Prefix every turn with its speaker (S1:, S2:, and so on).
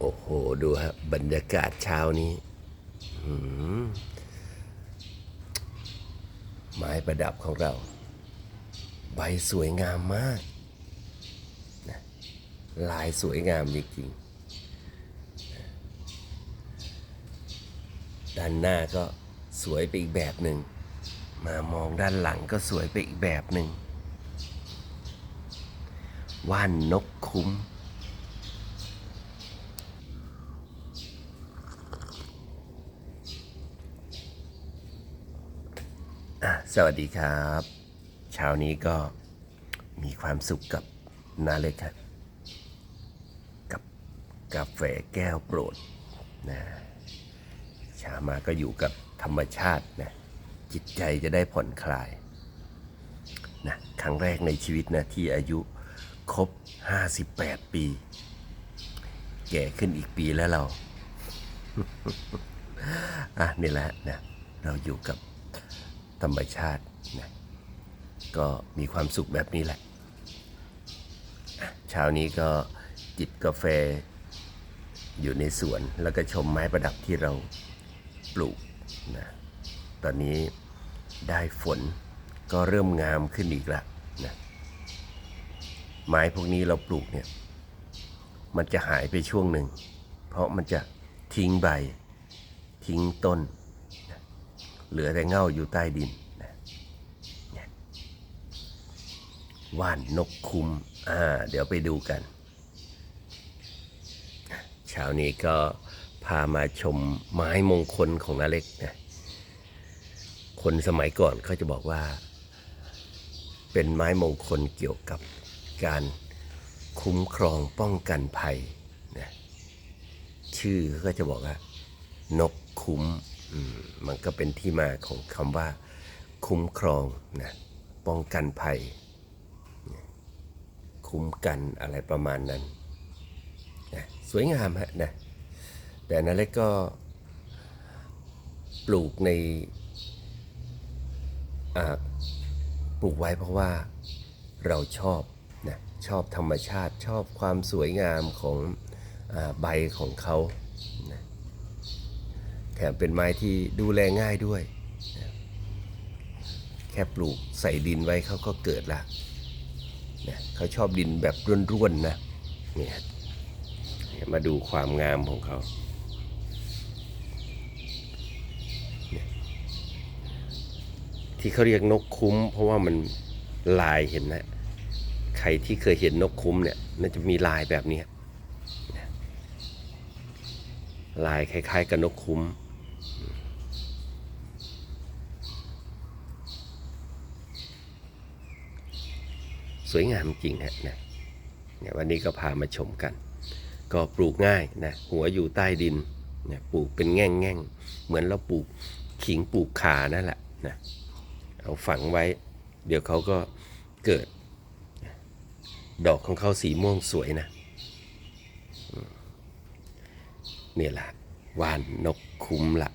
S1: โอ้โห ดูฮะบรรยากาศเช้านี้มไม้ประดับของเรา ใบสวยงามมากนะลายสวยงามจริงๆด้านหน้าก็สวยไปอีกแบบหนึ่ง มามองด้านหลังก็สวยไปอีกแบบหนึ่งว่านนกคุ้ม สวัสดีครับ เช้านี้ก็มีความสุขกับนาเล็กครับกับกาแฟแก้วโปรดนะเช้ามาก็อยู่กับธรรมชาตินะจิตใจจะได้ผ่อนคลายนะครั้งแรกในชีวิตนะที่อายุครบ 58 ปี แก่ขึ้นอีกปีแล้วเราอะนี่แหละนะเราอยู่กับ ธรรมชาตินะก็มีความสุขแบบนี้แหละเช้านี้ก็จิบกาแฟอยู่ในสวนแล้วก็ชมไม้ประดับที่เราปลูกนะตอนนี้ได้ฝนก็เริ่มงามขึ้นอีกล้วนะไม้พวกนี้เราปลูกเนี่ยมันจะหายไปช่วงหนึ่ง เพราะมันจะทิ้งใบ ทิ้งต้น เหลือแต่เง่าอยู่ใต้ดินนะว่านนกคุมอ่าเดี๋ยวไปดูกันเช้านี้ก็พามาชมไม้มงคลของนาเล็กนะคนสมัยก่อนเขาจะบอกว่า เป็นไม้มงคลเกี่ยวกับการคุ้มครองป้องกันภัยนะชื่อก็จะบอกว่า นกคุ้ม มันก็เป็นที่มาของคำว่า คุ้มครองนะป้องกันภัย คุ้มกันอะไรประมาณนั้นนะสวยงามฮะนะแต่นั่นเล็กก็ปลูกในปลูกไว้เพราะว่าเราชอบนะชอบธรรมชาติชอบความสวยงามของอใบของเขา แถมเป็นไม้ที่ดูแลง่ายด้วย แค่ปลูกใส่ดินไว้เขาก็เกิดละนะเขาชอบดินแบบร่วนๆนะเนี่ยมาดูความงามของเขาเนี่ยที่เขาเรียกนกคุ้ม เพราะว่ามันลายเห็นนะใครที่เคยเห็นนกคุ้มเนี่ยน่าจะมีลายแบบนี้ลายคล้าย ๆ กับนกคุ้ม ส วยงามจริงฮะนะเนี่ยวันนี้ก็พามาชมกัน ก็ปลูกง่ายนะหัวอยู่ใต้ดินนี่ยปลูกเป็นแง่งแง่งเหมือนเราปลูกขิงปลูกขานั่นแหละนะเอาฝังไว้ เดี๋ยวเขาก็เกิด ดอกของเขาสีม่วงสวยนะเนี่ยแหละว่านนกคุ้มละ